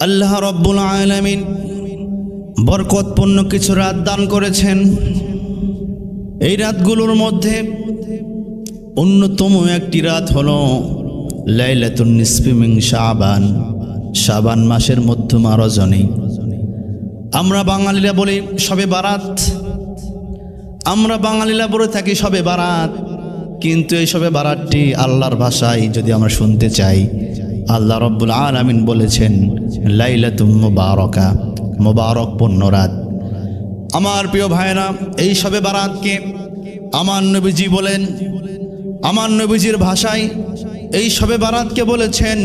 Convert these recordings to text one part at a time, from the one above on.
আল্লাহ রব্বুল আলামিন বরকতপূর্ণ কিছু রাত দান করেছেন। এই রাতগুলোর মধ্যে অন্যতম একটি রাত হলো লাইলাতুন নিসফিমিং শাবান। শাবান মাসের মধ্যমা রজনী। আমরা বাঙালিরা বলি সবে বারাত। আমরা বাঙালিরা বলে থাকি সবে বারাত। কিন্তু এই সবে বারাতটি আল্লাহর ভাষায় যদি আমরা শুনতে চাই আল্লাহ রব্বুল আলামিন বলেছেন লাইলাতুম মুবারকা মুবারক রাত। আমার প্রিয় ভাইরা এই সবে বারাতকে আমার নবীজি বলেন, আমার নবীজির ভাষায় এই সবে বারাতকে বলেছেন,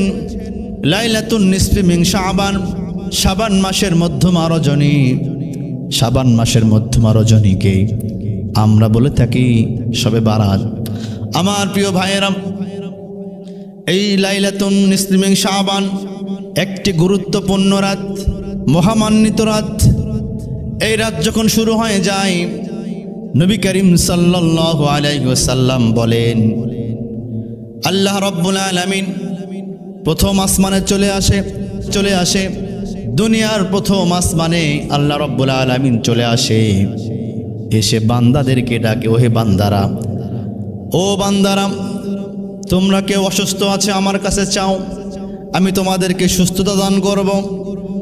লাইলাতুন নিসফি মিং শাবান শাবান মাসের মধ্যমা রজনী শাবান মাসের মধ্যমা রজনীকে আমরা বলে থাকি সবে বারাত। আমার প্রিয় ভাইয়েরা এই লাইলাতুন নিসলিমিং শাহবান একটি গুরুত্বপূর্ণ রাত, মহামান্বিত রাত। এই রাত যখন শুরু হয়ে যায়, নবী করিম সাল্লাল্লাহু বলেন, আল্লাহ রব্বুল আলামিন প্রথম আসমানে চলে আসে চলে আসে, দুনিয়ার প্রথম আসমানে আল্লাহ রব্বুল আলামিন চলে আসে। এসে বান্দাদেরকে ডাকে, ওহে বান্দারা, ও বান্দারা তোমরা কেউ অসুস্থ আছে আমার কাছে চাও, আমি তোমাদেরকে সুস্থতা দান করব।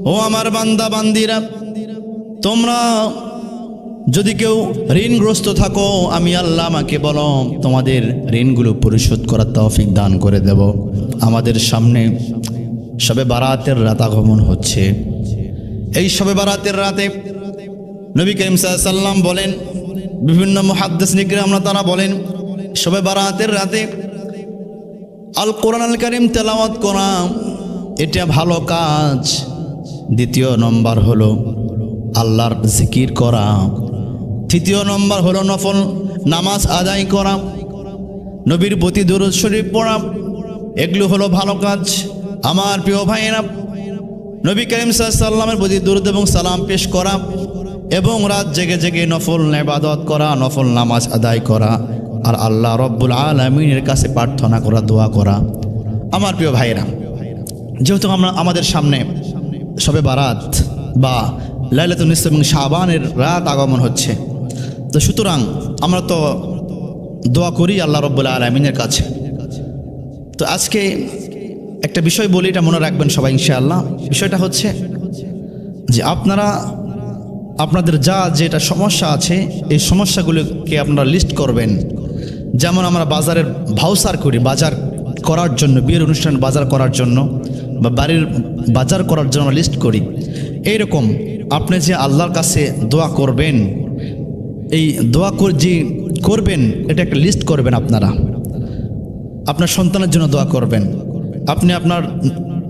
ও আমার বান্দা, বান্দিরা, তোমরা যদি কেউ ঋণগ্রস্ত থাকো, আমি আল্লাহ আমাকে বলো, তোমাদের ঋণগুলো পরিশোধ করার তৌফিক দান করে দেব। আমাদের সামনে সবে বারাতের রাত আগমন হচ্ছে। এই সবে বারাতের রাতে নবী করিম সাল্লাম বলেন, বিভিন্ন মহাদ্দেশ আমরা তারা বলেন সবে বারাতের রাতে আল কোরআন আল করিম তেলাওয়াত করা এটা ভালো কাজ। দ্বিতীয় নম্বর হলো আল্লাহর জিকির করা। তৃতীয় নম্বর হলো নফল নামাজ আদায় করা। নবীর প্রতি দরুদ শরীফ পড়া, এগুলো হলো ভালো কাজ। আমার প্রিয় ভাইয়েরা, নবী করিম সাল্লামের প্রতি দরুদ এবং সালাম পেশ করা এবং রাত জেগে জেগে নফল নেবাদত করা, নফল নামাজ আদায় করা। আর আল্লাহ রব্বুল আলমিনের কাছে প্রার্থনা করা, দোয়া করা। আমার প্রিয় ভাইয়েরা, যেহেতু আমরা আমাদের সামনে সবে বারাত বা লাইলাতুল ইসলাম এবং শাবানের রাত আগমন হচ্ছে, তো সুতরাং আমরা তো দোয়া করি আল্লাহ রব্বুল আলমিনের কাছে। তো আজকে একটা বিষয় বলি, এটা মনে রাখবেন সবাই ইনশাআল্লাহ। বিষয়টা হচ্ছে যে আপনারা, আপনাদের যা যেটা সমস্যা আছে, এই সমস্যাগুলোকে আপনারা লিস্ট করবেন। যেমন আমরা বাজারের ভাউসার করি, বাজার করার জন্য, বিয়ের অনুষ্ঠান বাজার করার জন্য বা বাড়ির বাজার করার জন্য লিস্ট করি। এইরকম আপনি যে আল্লাহর কাছে দোয়া করবেন, এই দোয়া কর যে করবেন, এটা একটা লিস্ট করবেন আপনারা। আপনার সন্তানের জন্য দোয়া করবেন। আপনি আপনার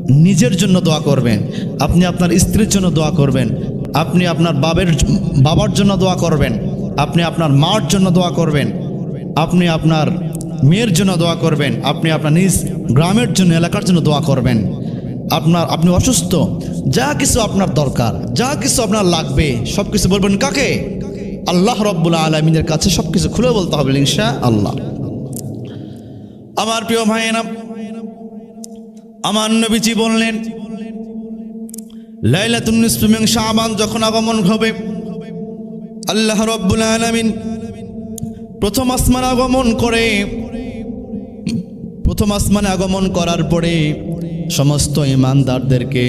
নিজের জন্য দোয়া করবেন। আপনি আপনার স্ত্রীর জন্য দোয়া করবেন। আপনি আপনার বাবের বাবার জন্য দোয়া করবেন। আপনি আপনার মার জন্য দোয়া করবেন। আপনি আপনার মেয়ের জন্য দোয়া করবেন, আপনি আপনার নিজ গ্রামের জন্য, এলাকার জন্য দোয়া করবেন। আপনার, আপনি অসুস্থ, যা কিছু আপনার দরকার, যা কিছু আপনার লাগবে সব কিছু বলবেন কাকে? আল্লাহ রব্বুল আলমিনের কাছে সব কিছু খুলে বলতে হবে ইনশা আল্লাহ আমার প্রিয় ভাইয়েরা, আমার নবীজি বললেন, লাইলাতুন শাবান যখন আগমন হবে, আল্লাহ রব্বুল আলামিন প্রথম আসমান আগমন করে। প্রথম আসমানে আগমন করার পরে সমস্ত ইমানদারদেরকে,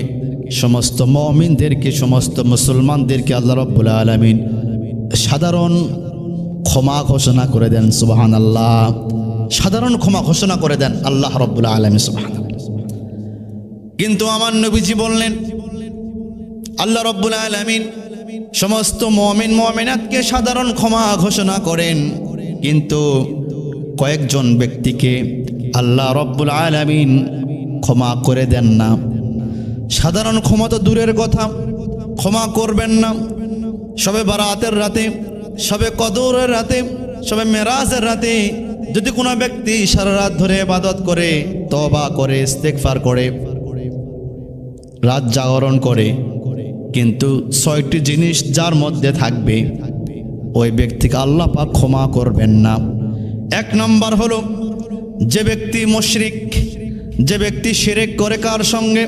সমস্ত মমিনদেরকে, সমস্ত মুসলমানদেরকে আল্লাহ রব্বুল আলমিন সাধারণ ক্ষমা ঘোষণা করে দেন সুবাহান আল্লাহ সাধারণ ক্ষমা ঘোষণা করে দেন আল্লাহ রব্বুল আলমী সুবাহান কিন্তু আমার নবীজি বললেন, আল্লাহ রব্বুল আলমিন সমস্ত মমিন, মমিনাতকে সাধারণ ক্ষমা ঘোষণা করেন। কিন্তু কয়েকজন ব্যক্তিকে আল্লাহ রব্বুল আলমিন ক্ষমা করে দেন না। সাধারণ ক্ষমা তো দূরের কথা, ক্ষমা করবেন না। সবে বারাতের রাতে, সবে কদরের রাতে, সবে মেরাজের রাতে যদি কোনো ব্যক্তি সারা রাত ধরে ইবাদত করে তবা করে ইস্তেকফার করে, রাত জাগরণ করে, কিন্তু ছয়টি জিনিস যার মধ্যে থাকবে ওই ব্যক্তিকে আল্লাহ পাক ক্ষমা করবেন না। এক নম্বর হলো, যে ব্যক্তি মুশরিক, যে ব্যক্তি শিরেক করে কার সঙ্গে?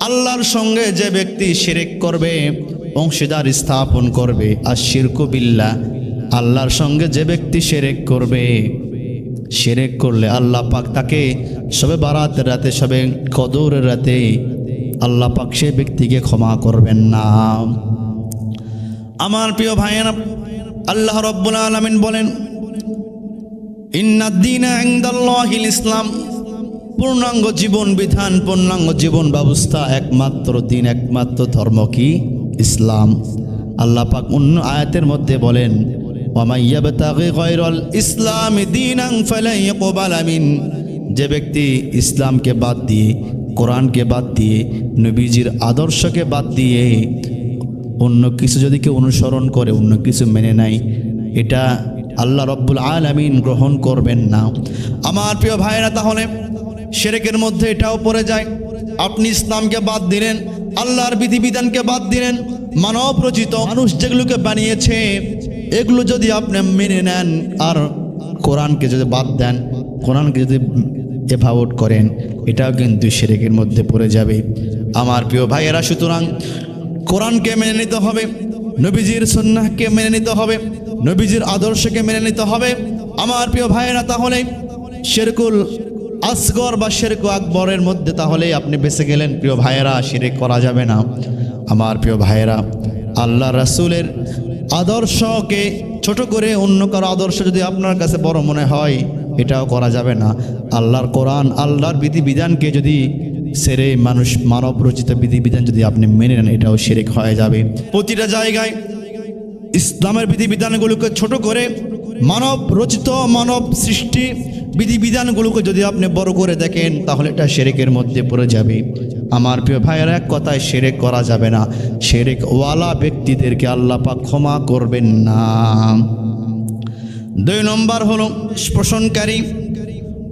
আল্লাহর সঙ্গে যে ব্যক্তি শিরেক করবে, অংশীদার স্থাপন করবে, আর শিরকু বিল্লাহ, আল্লাহর সঙ্গে যে ব্যক্তি শিরেক করবে, শিরেক করলে আল্লাহ পাক তাকে সবে বারাতের রাতে, সবে কদরের রাতে আল্লাহ পাক সে ব্যক্তিকে ক্ষমা করবেন না। আমার প্রিয় ভাইয়েরা আল্লাহ রব্বুল আলমিন বলেন ইন্নাদ্দিনা ইসলাম, পূর্ণাঙ্গ জীবন বিধান, পূর্ণাঙ্গ জীবন ব্যবস্থা একমাত্র দিন, একমাত্র ধর্ম কি? ইসলাম। আল্লাহ পাক অন্য আয়াতের মধ্যে বলেন ইসলামি যে ব্যক্তি ইসলামকে বাদ দিয়ে, কোরআনকে বাদ দিয়ে, নবীজির আদর্শকে বাদ দিয়ে অন্য কিছু যদি কেউ অনুসরণ করে, অন্য কিছু মেনে নেয়, এটা আল্লাহ রব্বুল আলামিন গ্রহণ করবেন না। আমার প্রিয় ভাইরা তাহলে সেরেকের মধ্যে এটাও পড়ে যায়। আপনি ইসলামকে বাদ দিলেন, আল্লাহর বিধিবিধানকে বাদ দিলেন, মানব রচিত মানুষ যেগুলোকে বানিয়েছে, এগুলো যদি আপনি মেনে নেন আর কোরআনকে যদি বাদ দেন, কোরআনকে যদি এভাউট করেন, এটাও কিন্তু সেরেকের মধ্যে পড়ে যাবে। আমার প্রিয় ভাইয়েরা, সুতরাং কোরআনকে মেনে নিতে হবে, নবীজির সন্ন্যাহকে মেনে নিতে হবে, নবীজির আদর্শকে মেনে নিতে হবে। আমার প্রিয় ভাইয়েরা, তাহলে শেরকুল আসগর বা শেরকু আকবরের মধ্যে তাহলে আপনি বেঁচে গেলেন। প্রিয় ভাইয়েরা, শিরেক করা যাবে না। আমার প্রিয় ভাইয়েরা, আল্লাহ রাসূলের আদর্শকে ছোট করে অন্য কারও আদর্শ যদি আপনার কাছে বড় মনে হয়, এটাও করা যাবে না। আল্লাহর কোরআন, আল্লাহর বিধিবিধানকে যদি সেরে মানুষ মানব রচিত বিধিবিধান যদি আপনি মেনে নেন, এটাও সেরেক হয়ে যাবে। প্রতিটা জায়গায় ইসলামের বিধিবিধানগুলোকে ছোট করে মানব রচিত মানব সৃষ্টি বিধিবিধানগুলোকে যদি আপনি বড় করে দেখেন, তাহলে এটা সেরেকের মধ্যে পড়ে যাবে। আমার প্রিয় ভাইয়ের, এক কথায় সেরেক করা যাবে না। সেরেক ওয়ালা ব্যক্তিদেরকে আল্লাহ পাক ক্ষমা করবেন না। দুই নম্বর হলো পোষণকারী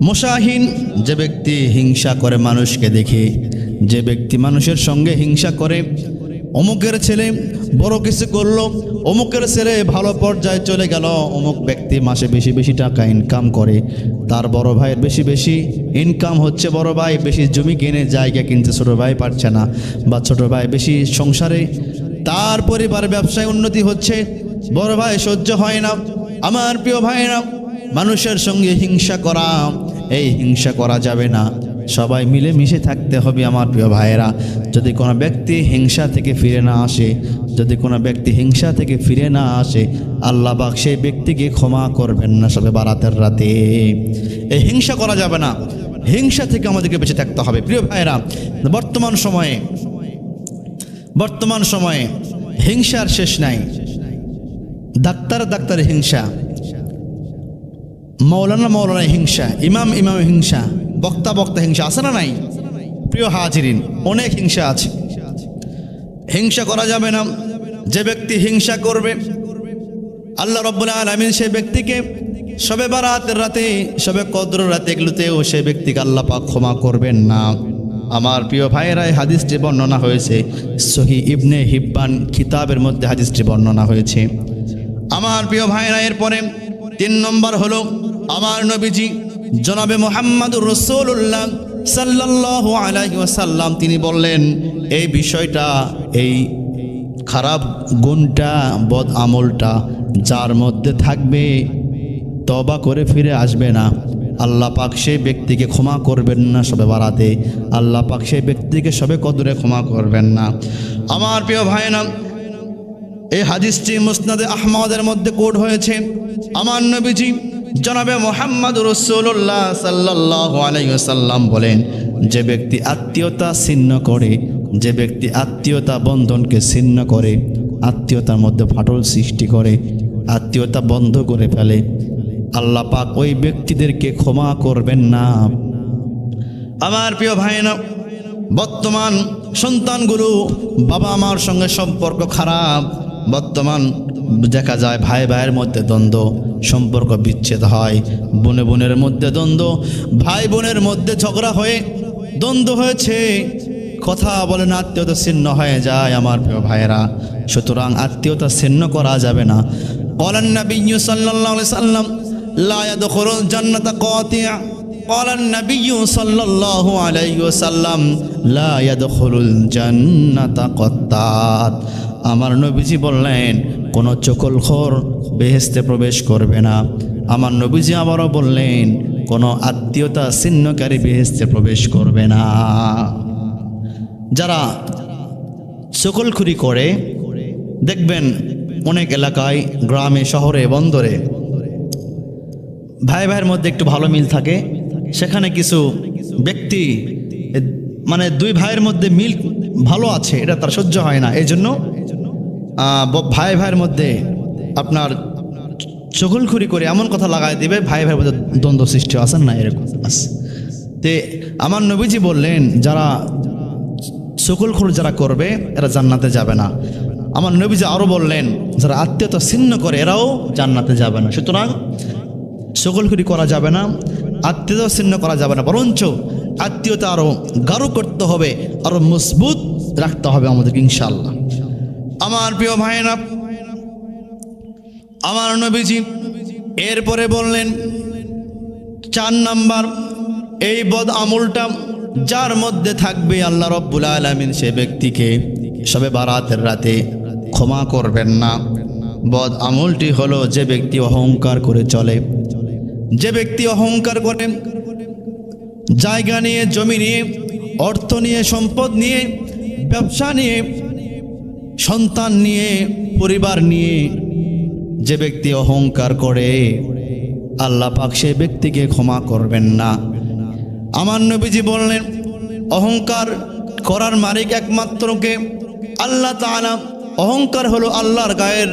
মোশাহীন, যে ব্যক্তি হিংসা করে মানুষকে দেখে, যে ব্যক্তি মানুষের সঙ্গে হিংসা করে, অমুকের ছেলে বড় কিছু করল, অমুকের ছেলে ভালো পর্যায়ে চলে গেল, অমুক ব্যক্তি মাসে বেশি বেশি টাকা ইনকাম করে, তার বড় ভাইয়ের বেশি বেশি ইনকাম হচ্ছে, বড় ভাই বেশি জমি কিনে, জায়গা কিনতে ছোট ভাই পারছে না, বা ছোট ভাই বেশি সংসারে, তার পরিবারের ব্যবসায় উন্নতি হচ্ছে, বড় ভাই সহ্য হয় না, আমার প্রিয় ভাইরা মানুষের সঙ্গে হিংসা করা এই হিংসা করা যাবে না। সবাই মিলে মিশে থাকতে হবে আমার প্রিয় ভাইয়েরা। যদি কোনো ব্যক্তি হিংসা থেকে ফিরে না আসে, যদি কোনো ব্যক্তি হিংসা থেকে ফিরে না আসে, আল্লাহ বাক সেই ব্যক্তিকে ক্ষমা করবেন না সবে বারাতের রাতে। এই হিংসা করা যাবে না। হিংসা থেকে আমাদেরকে বেঁচে থাকতে হবে। প্রিয় ভাইয়েরা, বর্তমান সময়ে বর্তমান সময়ে হিংসার শেষ নাই। ডাক্তার ডাক্তার হিংসা। মৌলানা মৌলানা হিংসা, ইমাম ইমাম হিংসা, বক্তা বক্তা হিংসা আছে না নাই? প্রিয় হাজিরিন, অনেক হিংসা আছে। হিংসা করা যাবে না। যে ব্যক্তি হিংসা করবে, আল্লাহ রব্বুল আলমিন সেই ব্যক্তিকে সবে বারাতের রাতে, সবে কদ্র রাতে এগুলোতেও সেই ব্যক্তিকে আল্লাহ পাক ক্ষমা করবেন না। আমার প্রিয় ভাইয়েরা, এই হাদিসটি বর্ণনা হয়েছে। সহি ইবনে হিব্বান খিতাবের মধ্যে হাদিসটি বর্ণনা হয়েছে। আমার প্রিয় ভাইয়েরা, এরপরে তিন নম্বর হলো আমার নবীজি জনাবে মোহাম্মদুর রসুল্লাহ সাল্লাহ আলাইহি ওয়াসাল্লাম, তিনি বললেন, এই বিষয়টা, এই খারাপ গুণটা বদ আমলটা যার মধ্যে থাকবে তবা করে ফিরে আসবে না। আল্লাহ পাক সেই ব্যক্তিকে ক্ষমা করবেন না সবে বাড়াতে আল্লাহ পাক সেই ব্যক্তিকে সবে কদরে ক্ষমা করবেন না। আমার প্রিয় ভাইনা এই হাদিসটি মুসনাদে আহমদের মধ্যে কোড হয়েছে। আমার নবীজি জনাবে মোহাম্মদ রসুল্লাহ সাল্লাহ আলাইসাল্লাম বলেন, যে ব্যক্তি আত্মীয়তা ছিন্ন করে, যে ব্যক্তি আত্মীয়তা বন্ধনকে ছিন্ন করে, আত্মীয়তার মধ্যে ফাটল সৃষ্টি করে, আত্মীয়তা বন্ধ করে ফেলে, আল্লাহ পাক ওই ব্যক্তিদেরকে ক্ষমা করবেন না। আমার প্রিয় ভাইনা বর্তমান সন্তানগুলো বাবা মার সঙ্গে সম্পর্ক খারাপ বর্তমান দেখা যায় ভাই ভাইয়ের মধ্যে দ্বন্দ্ব সম্পর্ক বিচ্ছেদ হয় বোনে বোনের মধ্যে দ্বন্দ্ব ভাই বোনের মধ্যে ঝগড়া হয়ে দ্বন্দ্ব হয়েছে কথা বলেন আত্মীয়তা ছিন্ন হয়ে যায় আমার প্রিয় ভাইয়েরা সুতরাং আত্মীয়তা ছিন্ন করা যাবে না কলান নবী সাল্লাল্লাহু আলাইহি সাল্লাম লা ইয়াদখুলুল জান্নাতা কাতিয়া قال النبي صلى الله عليه وسلم لا يدخل الجنة قطات আমার নবীজি বললেন, কোন চকলখোর বেহেস্তে প্রবেশ করবে না। আমার নবীজি আবারও বললেন, কোন আত্মীয়তা ছিন্নকারী বেহেস্তে প্রবেশ করবে না। যারা চকলখুরি করে, দেখবেন অনেক এলাকায়, গ্রামে, শহরে, বন্দরে ভাই ভাইয়ের মধ্যে একটু ভালো মিল থাকে। সেখানে কিছু ব্যক্তি মানে দুই ভাইয়ের মধ্যে মিল ভালো আছে, এটা তার সহ্য হয় না। এই জন্য ভাই ভাইয়ের মধ্যে আপনার চগলখুরি করে এমন কথা লাগাই দিবে, ভাই ভাইয়ের মধ্যে দ্বন্দ্ব সৃষ্টি আছেন না এরকম? আছে তে আমার নবীজি বললেন, যারা সকলখুর যারা করবে, এরা জান্নাতে যাবে না। আমার নবীজি আরও বললেন, যারা আত্মীয়তা ছিন্ন করে, এরাও জান্নাতে যাবে না। সুতরাং সকলখুরি করা যাবে না, আত্মীয়তা ছিন্ন করা যাবে না, বরঞ্চ আত্মীয়তা আরও গাঢ় করতে হবে আরও মজবুত রাখতে হবে আমাদেরকে ইনশাল্লাহ আমার প্রিয় ভাইয়েরা, আমার নবীজি এরপরে বললেন, চার নাম্বার, এই বদ আমলটা যার মধ্যে থাকবে আল্লাহ রব্বুল আলমিন, সে ব্যক্তিকে সবে বারাতের রাতে ক্ষমা করবেন না। বদ আমলটি হলো যে ব্যক্তি অহংকার করে চলে। যে ব্যক্তি অহংকার করে, জায়গা নিয়ে, জমি নিয়ে, অর্থ নিয়ে, সম্পদ নিয়ে, ব্যবসা নিয়ে সন্তান নিয়ে, পরিবার নিয়ে যে ব্যক্তি অহংকার করে, আল্লাহ পাক সেই ব্যক্তিকে ক্ষমা করবেন না। আমার নবীজি বললেন, অহংকার করার মালিক একমাত্রকে আল্লাহ তাআলা। অহংকার হলো আল্লাহর গায়ের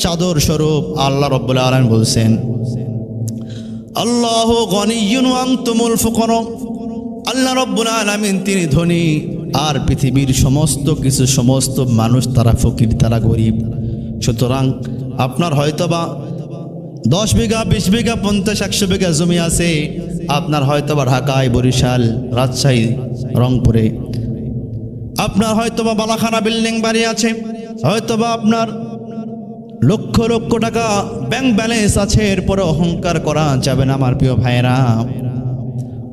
চাদর স্বরূপ, আল্লাহ রব্বুল আলম বলছেন, আল্লাহ গনিয়ুন আনতুমুল ফুকরা আল্লাহ রব্বুল আলামিন তিনি ধনী। আর পৃথিবীর সমস্ত কিছু, সমস্ত মানুষ তারা ফকির, তারা গরিব। সুতরাং আপনার হয়তোবা দশ বিঘা, বিশ বিঘা, পঞ্চাশ, একশো বিঘা জমি আছে। আপনার হয়তোবা ঢাকায়, বরিশাল, রাজশাহী, রংপুরে। আপনার হয়তোবা বালাখানা বিল্ডিং বাড়ি আছে। হয়তোবা আপনার লক্ষ লক্ষ টাকা ব্যাংক ব্যালেন্স আছে। এরপরে অহংকার করা যাবে না আমার প্রিয় ভাইরা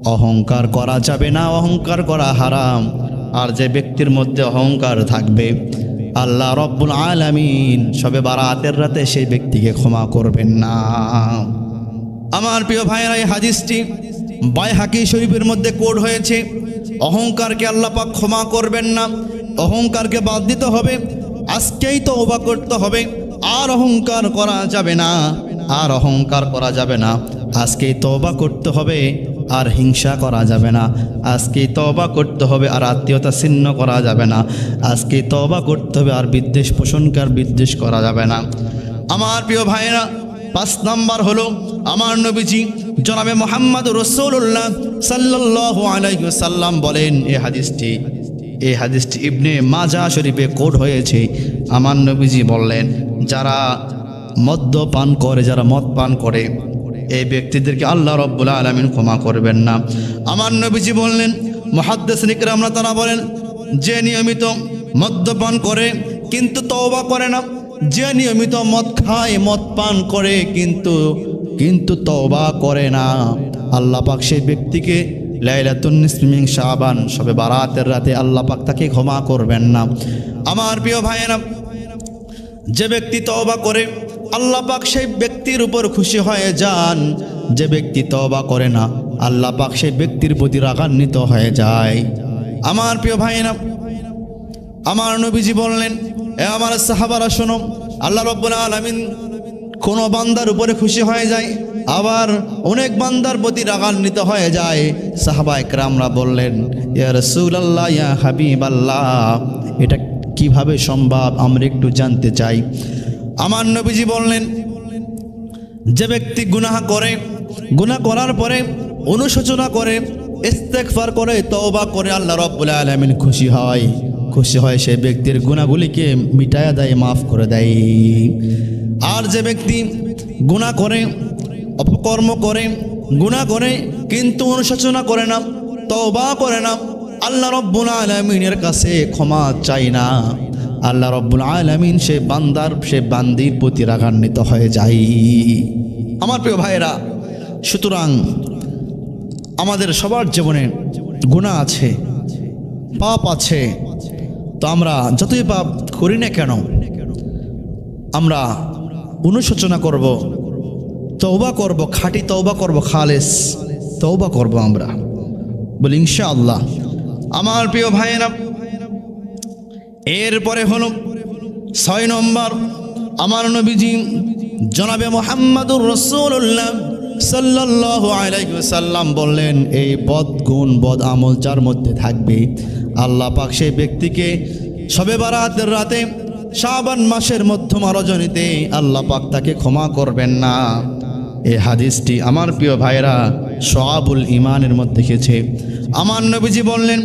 অহংকার করা যাবে না, অহংকার করা হারাম। আর যে ব্যক্তির মধ্যে অহংকার থাকবে, আল্লাহ রব্বুল আলামিন সবে বারাতের রাতে সেই ব্যক্তিকে ক্ষমা করবেন না। আমার প্রিয় ভাইয়েরা, এই হাদিসটি বাই হাকি শরীফের মধ্যে কোড হয়েছে, অহংকারকে আল্লাহ পাক ক্ষমা করবেন না, অহংকারকে বাদ দিতে হবে, আজকেই তো ওবা করতে হবে, আর অহংকার করা যাবে না, আর অহংকার করা যাবে না, আজকেই তওবা করতে হবে আর হিংসা করা যাবে না। আজকে তওবা করতে হবে আর আত্মীয়তা ছিন্ন করা যাবে না। আজকে তওবা করতে হবে আর বিদ্বেষ পোষণকার বিদ্বেষ করা যাবে না। আমার প্রিয় ভাইয়েরা, পাঁচ নাম্বার হলো আমার নবীজি জনাবে মোহাম্মদ রসৌল্লাহ সাল্লাহ আলাইসাল্লাম বলেন, এ হাদিসটি এই হাদিসটি ইবনে মাজা শরীফে কোড হয়েছে। আমার নবীজি বললেন, যারা মদ্যপান করে, যারা মদ পান করে এই ব্যক্তিদেরকে আল্লাহ রব্বুল আলমিন ক্ষমা করবেন না। আমার নবীজি বললেন মহাদ্দেশ নিকরামরা তারা বলেন, যে নিয়মিত মদ্যপান করে কিন্তু তওবা করে না, যে নিয়মিত মদ খায়, মদ পান করে কিন্তু কিন্তু তওবা করে না। আল্লাহ পাক সেই ব্যক্তিকে লাইলাতুন্নিসমিং শাবান, সবে বারাতের রাতে আল্লাহ পাক তাকে ক্ষমা করবেন না। আমার প্রিয় ভাইয়েরা, যে ব্যক্তি তওবা করে আল্লাহ পাক সেই ব্যক্তির উপর খুশি হয়ে যান, যে ব্যক্তি তওবা করে না, আল্লাহ পাক সেই ব্যক্তির প্রতি রাগান্বিত হয়ে যায়। আমার প্রিয় ভাইয়েরা, আমার নবীজি বললেন, এ আমার সাহাবারা শোনো, আল্লাহ রব্বুল আলামিন কোনো বান্দার উপরে খুশি হয়ে যায়, আবার অনেক বান্দার প্রতি রাগান্বিত হয়ে যায়। সাহাবা একরামরা বললেন, ইয়া রাসূলুল্লাহ, ইয়া হাবিব আল্লাহ এটা কীভাবে সম্ভব? আমরা একটু জানতে চাই। আমার নবীজি বললেন, যে ব্যক্তি গুনাহ করে, গুনাহ করার পরে অনুশোচনা করে, ইস্তেগফার করে, তওবা করে, আল্লাহ রাব্বুল আলামিন খুশি হয়। খুশি হয় সেই ব্যক্তির গুণাগুলিকে মিটায়া দেয়, মাফ করে দেয়। আর যে ব্যক্তি গুনাহ করে, অপকর্ম করে, গুনাহ করে, কিন্তু অনুশোচনা করে না, তওবা করে না, আল্লাহ রব্বুল আলমিনের কাছে ক্ষমা চাই না। আল্লাহ রব্বুল আলমিন সে বান্দার, সে বান্দির প্রতি রাগান্বিত হয়ে যাই আমার প্রিয় ভাইয়েরা, সুতরাং আমাদের সবার জীবনে গুণা আছে, পাপ আছে। তো আমরা যতই পাপ করি না কেন, আমরা অনুশোচনা করব তৌবা করব, খাঁটি তৌবা করব, খালেস তৌবা করব আমরা। বলি, ইনশাআল্লাহ। আমার প্রিয় ভাইয়েরা এরপরে হলো ছয় নম্বর, আমার নবীজি জনাবে মোহাম্মদুর রসুল্লাহ সাল্লাহ বললেন, এই বদ গুণ, বদ আমল যার মধ্যে থাকবে, আল্লাহ পাক সেই ব্যক্তিকে সবে বারাতের রাতে শাবান মাসের মধ্যমা রজনীতে আল্লাহ পাক তাকে ক্ষমা করবেন না। এই হাদিসটি আমার প্রিয় ভাইরা সোয়াবুল ইমানের মধ্যে গেছে। আমার নবীজি বললেন,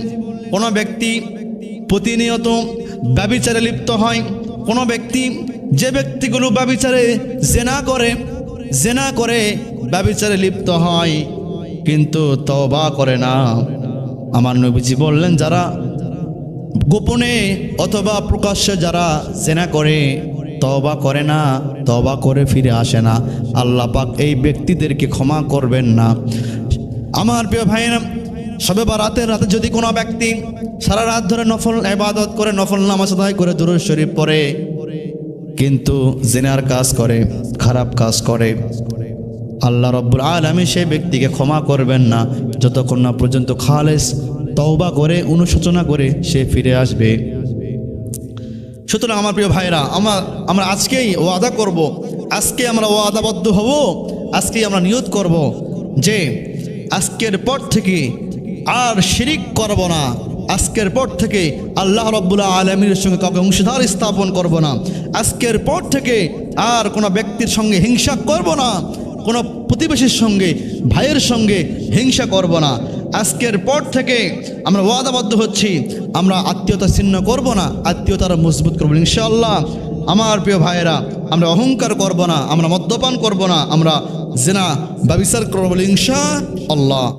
কোনো ব্যক্তি প্রতিনিয়ত ব্যবিচারে লিপ্ত হয়। কোনো ব্যক্তি যে ব্যক্তিগুলো ব্যবিচারে জেনা করে জেনা করে ব্যবিচারে লিপ্ত হয়, কিন্তু তওবা করে না। আমার নবীজি বললেন, যারা গোপনে অথবা প্রকাশ্যে যারা জেনা করে তবা করে না তবা করে ফিরে আসে না। আল্লাহ পাক এই ব্যক্তিদেরকে ক্ষমা করবেন না। আমার প্রিয় ভাইয়েরা সবে বা রাতের রাতে যদি কোনো ব্যক্তি সারা রাত ধরে নফল এবাদত করে, নফল নামাজ আদায় করে দুরুদ শরীফ পড়ে, কিন্তু জেনার কাজ করে, খারাপ কাজ করে, আল্লাহ রব্বুল আলমী সেই ব্যক্তিকে ক্ষমা করবেন না। যতক্ষণ না পর্যন্ত খালেস তওবা করে, অনুশোচনা করে সে ফিরে আসবে। সুতরাং আমার প্রিয় ভাইরা আমরা আমরা আজকেই ওয়াদা করব, আজকে আমরা ওয়াদাবদ্ধ হব, আজকেই আমরা নিয়ত করব যে আজকের পর থেকে আর শিরিক করব না। আজকের পর থেকে আল্লাহ রব্বুল্লাহ আলমীর সঙ্গে কাউকে অংশীদার স্থাপন করব না। আজকের পর থেকে আর কোনো ব্যক্তির সঙ্গে হিংসা করব না। কোনো প্রতিবেশীর সঙ্গে, ভাইয়ের সঙ্গে হিংসা করব না। আজকের পর থেকে আমরা ওয়াদাবদ্ধ হচ্ছি। আমরা আত্মীয়তা ছিন্ন করব না, আত্মীয়তারা মজবুত করব ইনশাআল্লাহ আমার প্রিয় ভাইয়েরা, আমরা অহংকার করব না, আমরা মদ্যপান করব না, আমরা জেনা ব্যবিচার করব ইনশা আল্লাহ